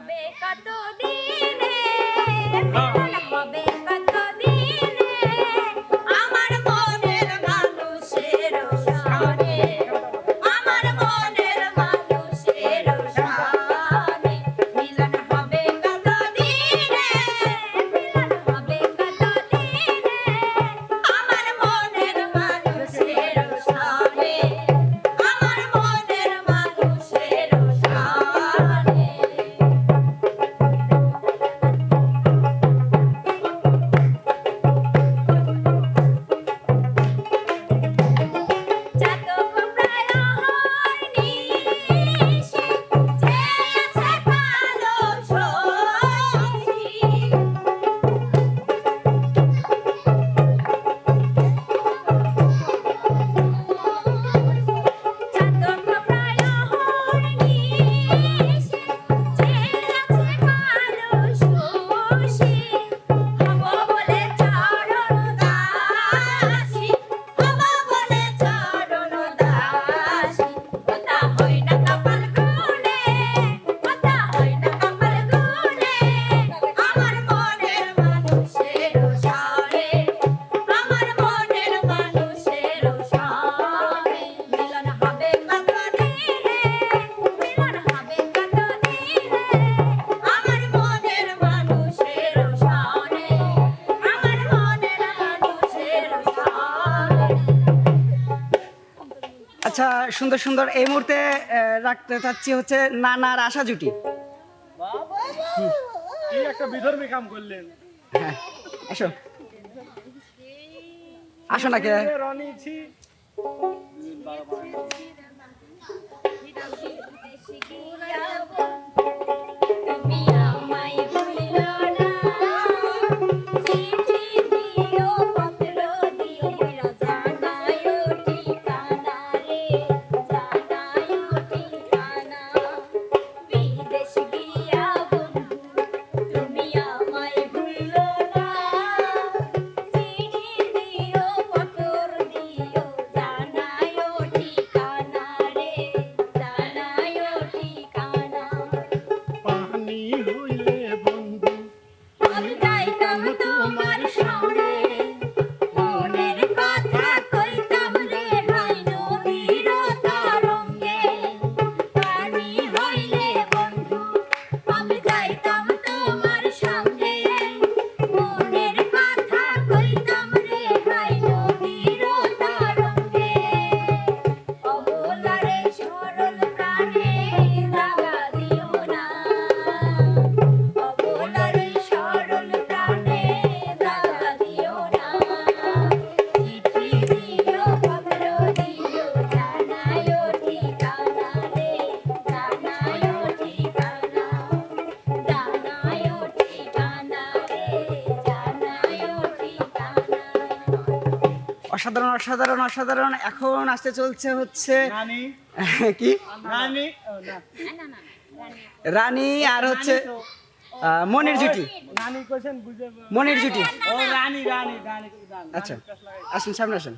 হবে কত আচ্ছা সুন্দর সুন্দর এই মুহূর্তে রাখতে চাচ্ছি হচ্ছে নানার আশা জুটি একটা বিধর্মী কাম করলেন হ্যাঁ আসো আসো না কে রনি অসাধারণ অসাধারণ অসাধারণ। এখন আসতে চলছে হচ্ছে কি? রানী। আর হচ্ছে মনির জুটি। মনির জুটি। ও রানী রানী রানী। রানী আচ্ছা। আসুন সামনে আসুন।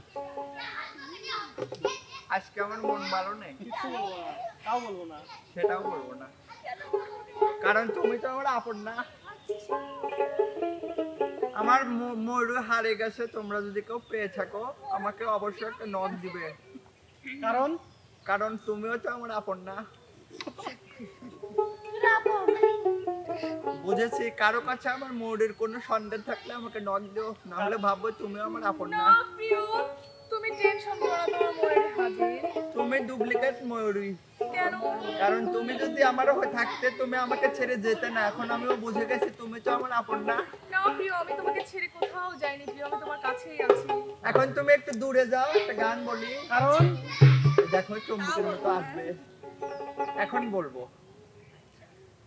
আজকে আমার মন ভালো নেই। কিছু বলব না, তাও বলব না। সেটাও বলব না। কারণ তুমি তো আমার আপন না। আমার ময়ূর হারে গেছে তোমরা যদি কেউ পেয়ে থাকো আমাকে অবশ্যই একটা নখ দিবে। কারণ? কারণ তুমিও তো আমার আপন না। বুঝেছি কারও কাছে আমার ময়ূরের কোনো সন্দেহ থাকলে আমাকে নখ দিও নাহলে ভাববো তুমিও আমার আপন না। তুমি টেনশন করো না তোমার ময়ূর হাজির। তুমি ডুপ্লিকেট ময়ূরী। কারণ তুমি যদি আমার হয়ে থাকতে তুমি আমাকে ছেড়ে যেতে না এখন আমিও বুঝে গেছি তুমি তো আমার আপন না। না প্রিয় আমি তোমাকে ছেড়ে কোথাও যাইনি প্রিয় আমি তোমার কাছেই আছি। এখন তুমি একটু দূরে যাও একটা গান বলি। কারণ দেখো চুম্বকের মতো আসবে। এখন বলব।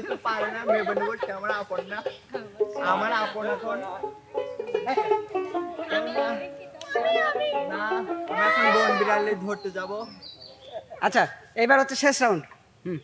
যেহেতু পারে না ভেবে নেব সে আমার আপন না আমার আপন এখন। না আমি এখন বন বিড়ালে ধরতে যাব। আচ্ছা এবার হচ্ছে শেষ রাউন্ড হুম।